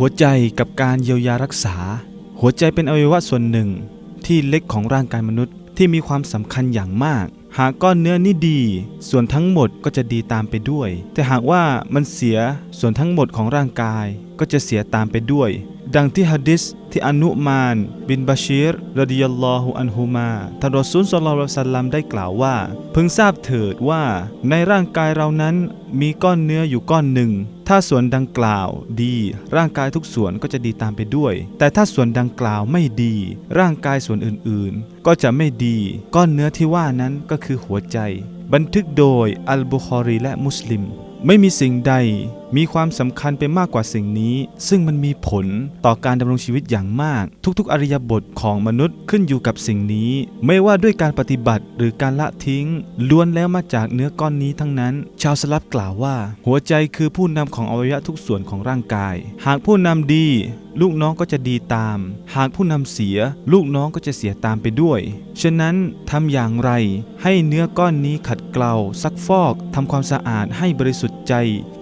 หัวใจกับการเยียวยารักษา หัวใจเป็นอวัยวะส่วนหนึ่ง ที่เล็กของร่างกายมนุษย์ที่มีความสำคัญอย่างมาก หากก้อนเนื้อนี่ดี ส่วนทั้งหมดก็จะดีตามไปด้วย แต่หากว่ามันเสียส่วนทั้งหมดของร่างกายก็จะเสียตามไปด้วย ดังที่ฮะดิษที่อนุมาน บินบาชีรรดิยัลลอฮุอันฮุมาท่านรอซูลศ็อลลัลลอฮุลัยฮิวะสัลลัมได้กล่าวว่า พึงทราบเถิดว่าในร่างกายเรานั้นมีก้อนเนื้ออยู่ก้อนหนึ่ง ถ้าส่วนดังกล่าวดี ร่างกายทุกส่วนก็จะดีตามไปด้วย แต่ถ้าส่วนดังกล่าวไม่ดี ร่างกายส่วนอื่นๆ ก็จะไม่ดี ก้อนเนื้อที่ว่านั้นก็คือหัวใจ บันทึกโดยอัลบุคอรีและมุสลิม ไม่มีสิ่งใด มีความสำคัญไปมากกว่าสิ่งนี้ ซึ่งมันมีผลต่อการดำรงชีวิตอย่างมาก ทุกๆ อริยบทของมนุษย์ขึ้นอยู่กับสิ่งนี้ ไม่ว่าด้วยการปฏิบัติหรือการละทิ้ง ล้วนแล้วมาจากเนื้อก้อนนี้ทั้งนั้น ชาวสลับกล่าวว่า หัวใจคือผู้นำของอวัยวะทุกส่วนของร่างกาย หากผู้นำดี ลูกน้องก็จะดีตาม หากผู้นำเสีย ลูกน้องก็จะเสียตามไปด้วย ฉะนั้นทำอย่างไร ให้เนื้อก้อนนี้ขัดเกลาซักฟอกทำความสะอาดให้บริสุทธิ์ใจ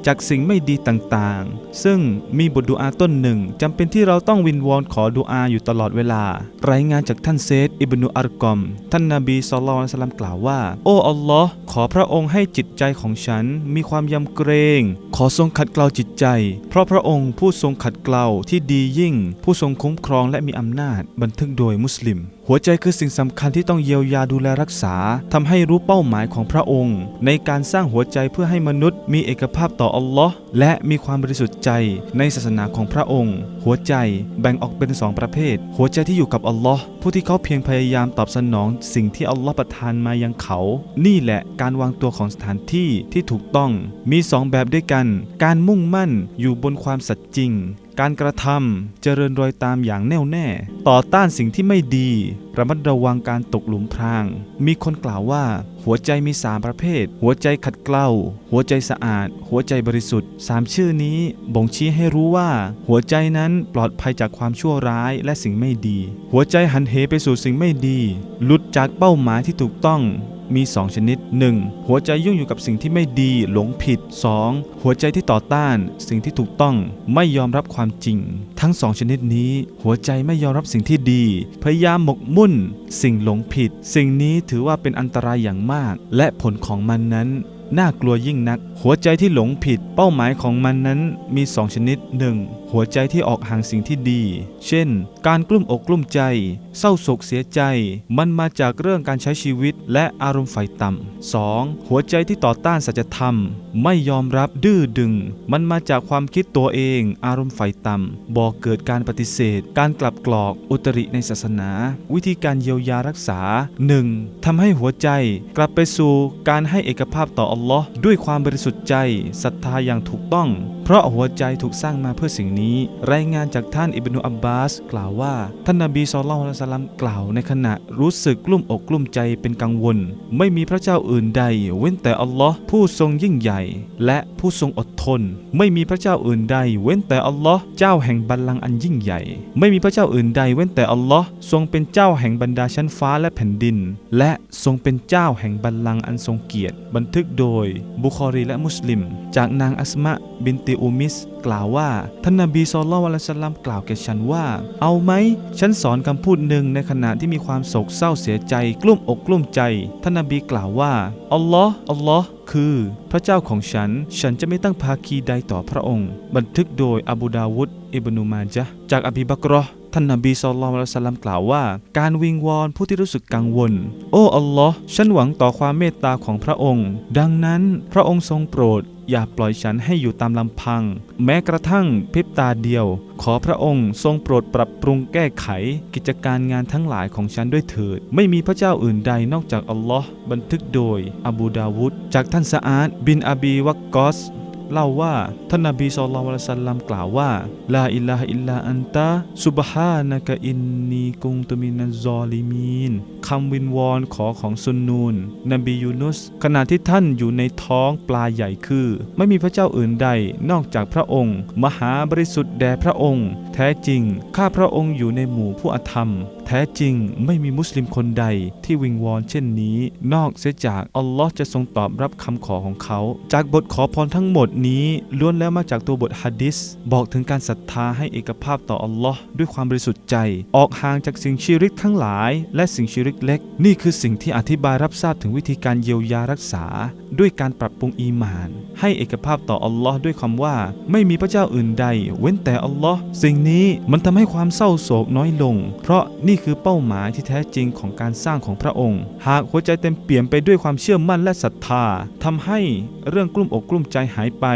จากสิ่งไม่ดีต่างๆ ซึ่งมีบทดูอาต้นหนึ่งจำเป็นที่เราต้องวินวอนขอดูอาอยู่ตลอดเวลา รายงานจากท่านเซดอิบนุอัรกอม ท่านนาบีศ็อลลัลลอฮุลัยฮิวะซัลลัมกล่าวว่า โอ้อัลลอฮ์ขอพระองค์ให้จิตใจของฉัน มีความยำเกรง ขอทรงขัดเกลาจิตใจ เพราะพระองค์ผู้ทรงขัดเกลาที่ดียิ่ง ผู้ทรงคุ้มครองและมีอำนาจบันทึกโดยมุสลิมหัวใจคือสิ่งสำคัญที่ต้องเยียวยาดูแลรักษาทำให้รู้เป้าหมายของพระองค์ ในการสร้างหัวใจเพื่อให้มนุษย์ มีเอกภาพต่ออัลลอฮ์และมีความบริสุทธิ์ใจในศาสนาของพระองค์ หัวใจแบ่งออกเป็นสองประเภท หัวใจที่อยู่กับอัลลอฮ์ ผู้ที่เขาเพียงพยายามตอบสนอง สิ่งที่อัลลอฮ์ประทานมายังเขา นี่แหละการวางตัวของสถานที่ที่ถูกต้อง มีสองแบบด้วยกัน การมุ่งมั่นอยู่บนความสัตย์จริง การกระทำเจริญรอยตามอย่างแน่วแน่ ต่อต้านสิ่งที่ไม่ดี ระมัดระวังการตกหลุมพราง มีคนกล่าวว่า หัวใจมีสามประเภท หัวใจขัดเกลาหัวใจสะอาด หัวใจบริสุทธิ์สามชื่อนี้บ่งชี้ให้รู้ว่า หัวใจนั้นปลอดภัยจากความชั่วร้ายและสิ่งไม่ดี หัวใจหันเหไปสู่สิ่งไม่ดี หลุดจากเป้าหมายที่ถูกต้อง มี 2 ชนิด 1. หัวใจยุ่งอยู่กับสิ่งที่ไม่ดี หลงผิด 2. หัวใจที่ต่อต้าน สิ่งที่ถูกต้องไม่ยอมรับความจริง ทั้งสองชนิดนี้ หัวใจไม่ยอมรับสิ่งที่ดี พยายามหมกมุ่น สิ่งหลงผิด สิ่งนี้ถือว่าเป็นอันตรายอย่างมาก และผลของมันนั้นน่ากลัวยิ่งนัก หัวใจที่หลงผิด เป้าหมายของมันนั้นมี 2 ชนิด 1. หัวใจที่ออกห่างสิ่งที่ดี เช่น การกลุ้มอกกลุ้มใจ เศร้าโศกเสียใจ มันมาจากเรื่องการใช้ชีวิตและอารมณ์ไฟต่ำ 2. หัวใจที่ต่อต้านสัจธรรม ไม่ยอมรับดื้อดึง มันมาจากความคิดตัวเอง อารมณ์ไฟต่ำบอกเกิดการปฏิเสธ การกลับกรอกอุตริในศาสนา วิธีการเยียวยารักษา 1. ทำให้หัวใจกลับไปสู่การให้เอกภาพต่ออัลลอฮ์ด้วยความบริสุทธิ์ใจศรัทธาอย่างถูกต้อง เพราะหัวใจถูกสร้างมาเพื่อสิ่งนี้ รายงานจากท่านอิบนุอับบาส กล่าวว่าท่านนบีศ็อลลัลลลัยฮิวะซัลลัมกล่าวในขณะรู้สึกกลุ้มอกกลุ้มใจเป็นกังวล ไม่มีพระเจ้าอื่นใด เว้นแต่อัลลอฮ์ผู้ทรงยิ่งใหญ่ และผู้ทรงอดทน ไม่มีพระเจ้าอื่นใด เว้นแต่อัลลอฮ์เจ้าแห่งบัลลังก์อันยิ่งใหญ่ ไม่มีพระเจ้าอื่นใด เว้นแต่อัลลอฮ์ทรงเป็นเจ้าแห่งบรรดาชั้นฟ้าและแผ่นดิน และทรงเป็นเจ้าแห่งบัลลังก์อันทรงเกียรติ บันทึกโดยบุคอรีและมุสลิม จากนางอัสมะบินติอุมิส กล่าวว่าท่านนบีศ็อลลอฮุอะลัยฮิวะซัลลัมกล่าวแก่ฉันว่า เอาไหม ฉันสอนคำพูดหนึ่งในขณะที่มีความโศกเศร้าเสียใจ กลุ้มอกกลุ้มใจ ท่านนบีกล่าวว่าอัลลอฮ์อัลลอฮ์คือ พระเจ้าของฉัน ฉันจะไม่ตั้งภาคีใดต่อพระองค์ บันทึกโดยอบูดาวุดอิบนุมาจาจากอบีบักรอห์ ท่านนบีศ็อลลัลลอฮุลัยฮิวะซัลลัมกล่าวว่า การวิงวอนผู้ที่รู้สึกกังวล โอ้อัลลอฮ์ฉันหวังต่อความเมตตาของพระองค์ ดังนั้นพระองค์ทรงโปรด อย่าปล่อยฉันให้อยู่ตามลำพัง แม้กระทั่งพริบตาเดียว ขอพระองค์ทรงโปรดปรับปรุงแก้ไข กิจการงานทั้งหลายของฉันด้วยเถิด ไม่มีพระเจ้าอื่นใดนอกจากอัลลอฮ์บันทึกโดย อบูดาวุดจากท่านสะอาดบินอบีวักกอส เล่าว่าท่านนบีศ็อลลัลลอฮุอะลัยฮิวะซัลลัมกล่าวว่าลาอิลลาอิลลาอันตะซุบฮานะกะอินนีกุงตุมินัซซอลิมีนคำวินวอนขอของซุนนูน นบียูนุส ขณะที่ท่านอยู่ในท้องปลาใหญ่คือ ไม่มีพระเจ้าอื่นใดนอกจากพระองค์ มหาบริสุทธิ์แด่พระองค์ แท้จริง ข้าพระองค์อยู่ในหมู่ผู้อธรรม แท้จริงไม่มีมุสลิมคนใดที่วิงวอนเช่นนี้ นอกเสียจากอัลลอฮ์จะทรงตอบรับคำขอของเขา จากบทขอพรทั้งหมดนี้ล้วนแล้วมาจากตัวบทฮะดิษบอกถึงการศรัทธาให้เอกภาพต่ออัลลอฮ์ด้วยความบริสุทธิ์ใจ ออกห่างจากสิ่งชิริกทั้งหลาย และสิ่งชิริกเล็ก นี่คือสิ่งที่อธิบายรับทราบถึงวิธีการเยียวยารักษา ด้วยการปรับปรุงอีหมาน ให้เอกภาพต่ออัลลอฮ์ด้วยคำว่า ไม่มีพระเจ้าอื่นใด เว้นแต่อัลลอฮ์สิ่งนี้มันทำให้ความเศร้าโศกน้อยลง เพราะนี่ี่คือเป้าหมายที่แท้จริงของการสร้างของพระองค์ หากหัวใจเต็มเปี่ยมไปด้วยความเชื่อมั่นและศรัทธาทำให้เรื่องกลุ้มอกกลุ้มใจหายไป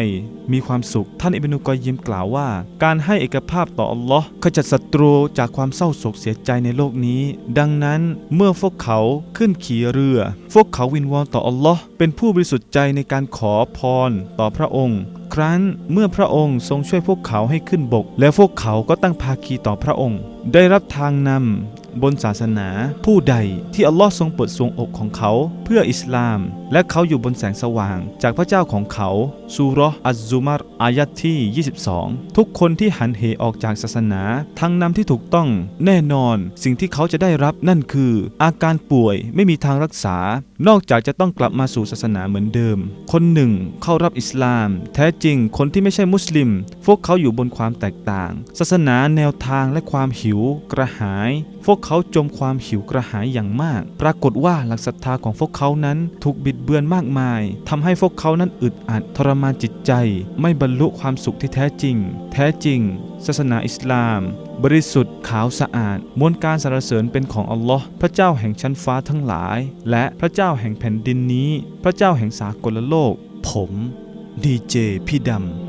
มีความสุขท่านอิบนุกอยยิมกล่าวว่า การให้เอกภาพต่ออัลลอฮ์ขจัดศัตรูจากความเศร้าโศกเสียใจในโลกนี้ ดังนั้นเมื่อพวกเขาขึ้นขี่เรือ พวกเขาวินวอนต่ออัลลอฮ์เป็นผู้บริสุทธิ์ใจในการขอพรต่อพระองค์ รั้นเมื่อพระองค์ทรงช่วยพวกเขาให้ขึ้นบก และพวกเขาก็ตั้งภาคีต่อพระองค์ ได้รับทางนำ บนศาสนาผู้ใดที่อัลลอฮ์ทรงเปิดสวงอกของเขาเพื่ออิสลาม และเขาอยู่บนแสงสว่าง จากพระเจ้าของเขาซูราะห์อัซซุมัรอายะที่ 22 ทุกคนที่หันเหออกจากศาสนาทางนำที่ถูกต้องแน่นอน สิ่งที่เขาจะได้รับนั่นคือ อาการป่วยไม่มีทางรักษา นอกจากจะต้องกลับมาสู่ศาสนาเหมือนเดิม คนหนึ่งเข้ารับอิสลาม แท้จริงคนที่ไม่ใช่มุสลิม พวกเขาอยู่บนความแตกต่าง ศาสนาแนวทางและความหิว กระหาย พวกเขาจมความหิวกระหายอย่างมาก ปรากฏว่าหลักศรัทธาของพวกเขานั้นถูกบิดเบือนมากมายทำให้พวกเขานั้นอึดอัดทรมานจิตใจ ไม่บรรลุความสุขที่แท้จริง แท้จริง ศาสนาอิสลาม บริสุทธิ์ขาวสะอาด มวลการสรรเสริญเป็นของอัลลอฮ์พระเจ้าแห่งชั้นฟ้าทั้งหลาย และพระเจ้าแห่งแผ่นดินนี้ พระเจ้าแห่งสากลโลก ผมดีเจพี่ดำ